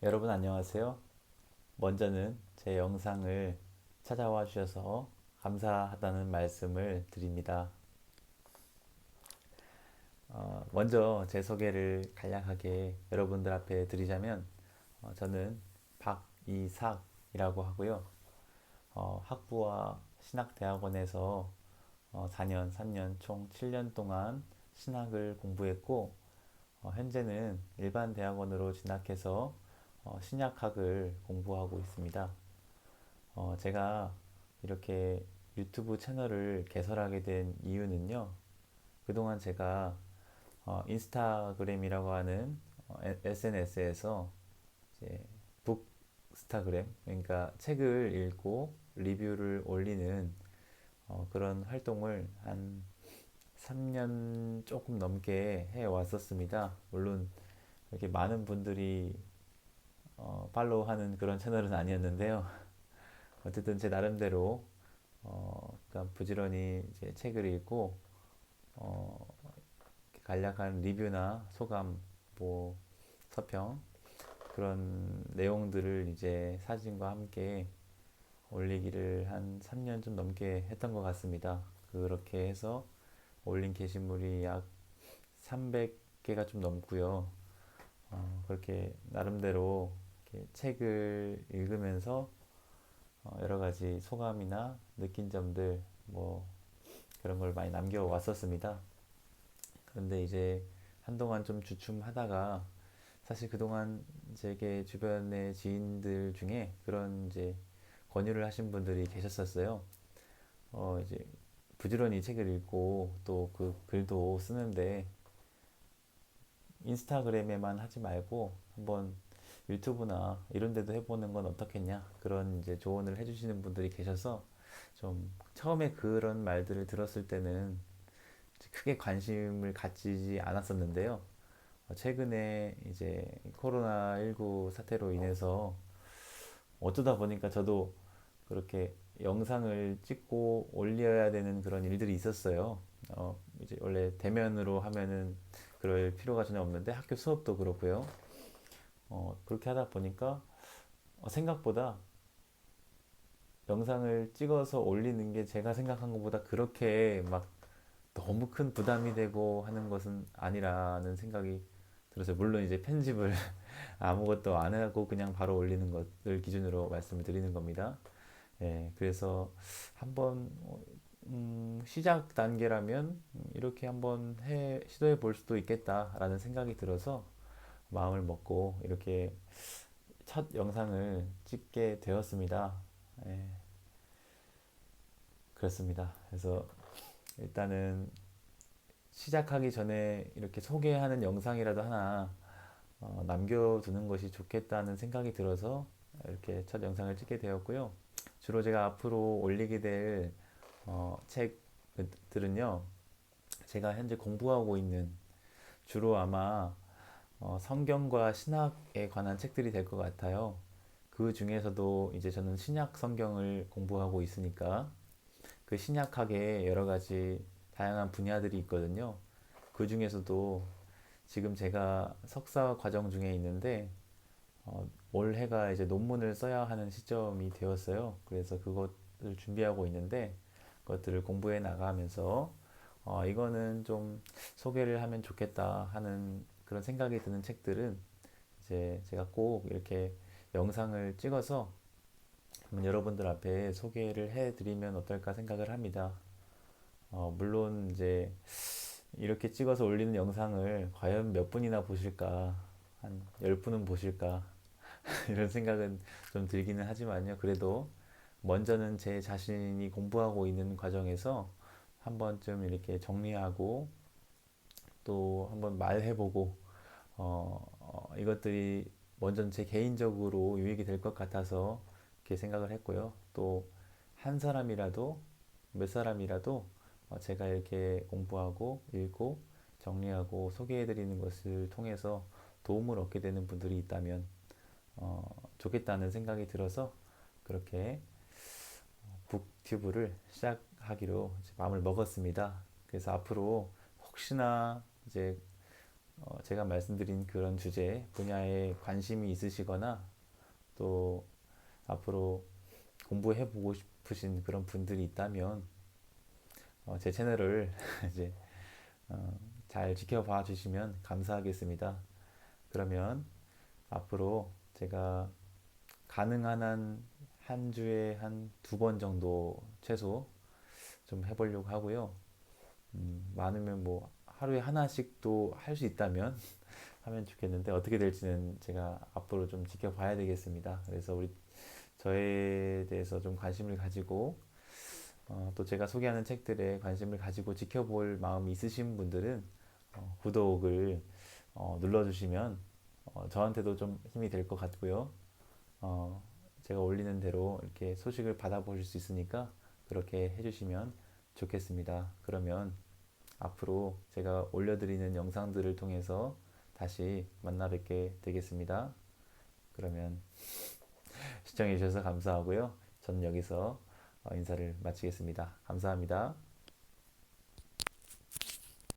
여러분 안녕하세요. 먼저는 제 영상을 찾아와 주셔서 감사하다는 말씀을 드립니다. 어, 먼저 제 소개를 간략하게 여러분들 앞에 드리자면 어, 저는 박이삭이라고 하고요. 어, 학부와 신학대학원에서 어, 4년, 3년, 총 7년 동안 신학을 공부했고 어, 현재는 일반 대학원으로 진학해서 어, 신약학을 공부하고 있습니다. 어, 제가 이렇게 유튜브 채널을 개설하게 된 이유는요. 그동안 제가 어, 인스타그램이라고 하는 SNS에서 이제 북스타그램, 그러니까 책을 읽고 리뷰를 올리는 어, 그런 활동을 한 3년 조금 넘게 해 왔었습니다. 물론 이렇게 많은 분들이 어, 팔로우하는 그런 채널은 아니었는데요. 어쨌든 제 나름대로 어, 그러니까 부지런히 이제 책을 읽고 어, 간략한 리뷰나 소감, 뭐 서평 그런 내용들을 이제 사진과 함께 올리기를 한 3년 좀 넘게 했던 것 같습니다. 그렇게 해서 올린 게시물이 약 300개가 좀 넘고요. 어, 그렇게 나름대로 책을 읽으면서 어, 여러 가지 소감이나 느낀 점들 뭐 그런 걸 많이 남겨 왔었습니다. 그런데 이제 한동안 좀 주춤하다가 사실 그동안 제게 주변의 지인들 중에 그런 이제 권유를 하신 분들이 계셨었어요. 어 이제 부지런히 책을 읽고 또 그 글도 쓰는데 인스타그램에만 하지 말고 한번 유튜브나 이런 데도 해보는 건 어떻겠냐 그런 이제 조언을 해주시는 분들이 계셔서 좀 처음에 그런 말들을 들었을 때는 크게 관심을 갖지 않았었는데요. 어, 최근에 이제 코로나19 사태로 인해서 어쩌다 보니까 저도 그렇게 영상을 찍고 올려야 되는 그런 일들이 있었어요. 어, 이제 원래 대면으로 하면은 그럴 필요가 전혀 없는데 학교 수업도 그렇고요. 어, 그렇게 하다 보니까 어, 생각보다 영상을 찍어서 올리는 게 제가 생각한 것보다 그렇게 막 너무 큰 부담이 되고 하는 것은 아니라는 생각이 들었어요. 물론 이제 편집을 아무것도 안 하고 그냥 바로 올리는 것을 기준으로 말씀을 드리는 겁니다. 예, 그래서 한번 어, 음, 시작 단계라면 이렇게 한번 해, 시도해 볼 수도 있겠다라는 생각이 들어서 마음을 먹고 이렇게 첫 영상을 찍게 되었습니다. 예, 그렇습니다. 그래서 일단은 시작하기 전에 이렇게 소개하는 영상이라도 하나 어, 남겨두는 것이 좋겠다는 생각이 들어서 이렇게 첫 영상을 찍게 되었고요. 주로 제가 앞으로 올리게 될 어, 책들은요, 제가 현재 공부하고 있는 주로 아마 어, 성경과 신학에 관한 책들이 될 것 같아요. 그 중에서도 이제 저는 신약 성경을 공부하고 있으니까 그 신약학에 여러 가지 다양한 분야들이 있거든요. 그 중에서도 지금 제가 석사 과정 중에 있는데 어, 올해가 이제 논문을 써야 하는 시점이 되었어요. 그래서 그것을 준비하고 있는데 그것들을 공부해 나가면서 어, 이거는 좀 소개를 하면 좋겠다 하는 그런 생각이 드는 책들은 이제 제가 꼭 이렇게 영상을 찍어서 한번 여러분들 앞에 소개를 해드리면 어떨까 생각을 합니다. 어, 물론 이제 이렇게 찍어서 올리는 영상을 과연 몇 분이나 보실까? 한 10분은 보실까? 이런 생각은 좀 들기는 하지만요. 그래도 먼저는 제 자신이 공부하고 있는 과정에서 한 번쯤 이렇게 정리하고 또 한번 말해보고 어, 어, 이것들이 먼저 제 개인적으로 유익이 될 것 같아서 이렇게 생각을 했고요. 또 한 사람이라도 몇 사람이라도 어, 제가 이렇게 공부하고 읽고 정리하고 소개해드리는 것을 통해서 도움을 얻게 되는 분들이 있다면 어, 좋겠다는 생각이 들어서 그렇게 북튜브를 시작하기로 마음을 먹었습니다. 그래서 앞으로 혹시나 이제 어, 제가 말씀드린 그런 주제 분야에 관심이 있으시거나 또 앞으로 공부해 보고 싶으신 그런 분들이 있다면 어, 제 채널을 이제 어, 잘 지켜봐 주시면 감사하겠습니다. 그러면 앞으로 제가 가능한 한 한 주에 한 두 번 정도 최소 좀 해보려고 하고요. 음, 많으면 뭐 하루에 하나씩도 할수 있다면 하면 좋겠는데 어떻게 될지는 제가 앞으로 좀 지켜봐야 되겠습니다. 그래서 우리 저에 대해서 좀 관심을 가지고 어, 또 제가 소개하는 책들에 관심을 가지고 지켜볼 마음이 있으신 분들은 어, 구독을 어, 눌러주시면 어, 저한테도 좀 힘이 될 것 같고요. 어, 제가 올리는 대로 이렇게 소식을 받아보실 수 있으니까 그렇게 해주시면 좋겠습니다. 그러면 앞으로 제가 올려드리는 영상들을 통해서 다시 만나 뵙게 되겠습니다. 그러면 시청해 주셔서 감사하고요. 저는 여기서 어, 인사를 마치겠습니다. 감사합니다.